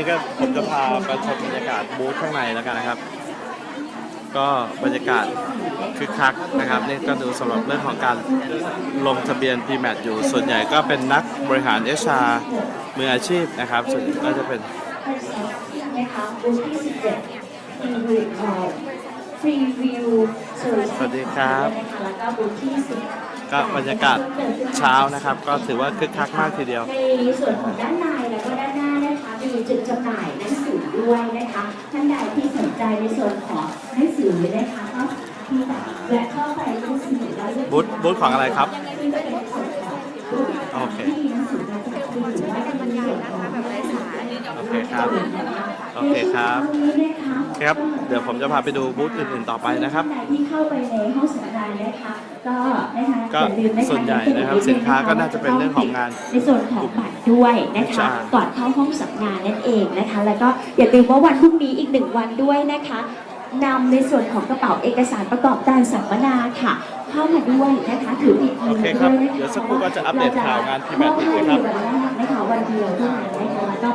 นี่ก็ผมจะพาไปชมบรรยากาศบูธข้างในแล้วกันนะครับ ก็บรรยากาศคึกคักนะครับนี่ก็ดูสำหรับเรื่องของการลงทะเบียน PMAT อยู่ ส่วนใหญ่ก็เป็นนักบริหาร HR มืออาชีพนะครับ ส่วนก็จะเป็นนะคะบูธที่17มีวิวฟรีวิวเซอร์สวัสดีครับนะคะแล้วก็บูธที่10ก็บรรยากาศเช้านะครับ ก็ถือว่าคึกคักมากทีเดียวในส่วนของด้านใน จุดจำหน่ายหนังสือด้วยนะคะท่านใดที่สนใจในส่วนของหนังสือนะคะก็ที่จะแวะเข้าไปหนังสือแล้วบูธบูธของอะไรครับที่จะเป็นส่วนของบูธโอเค ที่มีหนังสือมาจากคุณหรือว่าจะบรรยายนะคะแบบไร้สายโอเคครับ โอเคครับ ครับ เดี๋ยวผมจะพาไปดูบูธอื่นๆต่อไปนะครับท่านใดที่เข้าไปในห้องสัมมนานะคะก็นะคะก็อย่าลืมนะคะส่วนใหญ่นะครับสินค้าก็น่าจะเป็นเรื่องของงานในส่วนของบัตรด้วยนะคะใช่ก่อนเข้าห้องสัมมนานั่นเองนะคะ แล้วก็อย่าลืมว่าวันพรุ่งนี้อีกหนึ่งวันด้วยนะคะนำในส่วนของกระเป๋าเอกสารประกอบการสัมมนาค่ะ เข้ามาด้วยนะคะถือติดมืโออเคด้วยครับนะคะเดี๋ยวสักครู่ก็จะอัปเดตข่าวงาน PMAT อีกนะครับมอบให้ในวันแรกนะคะวันเดียวเท่านั้นนะคะแล้วก็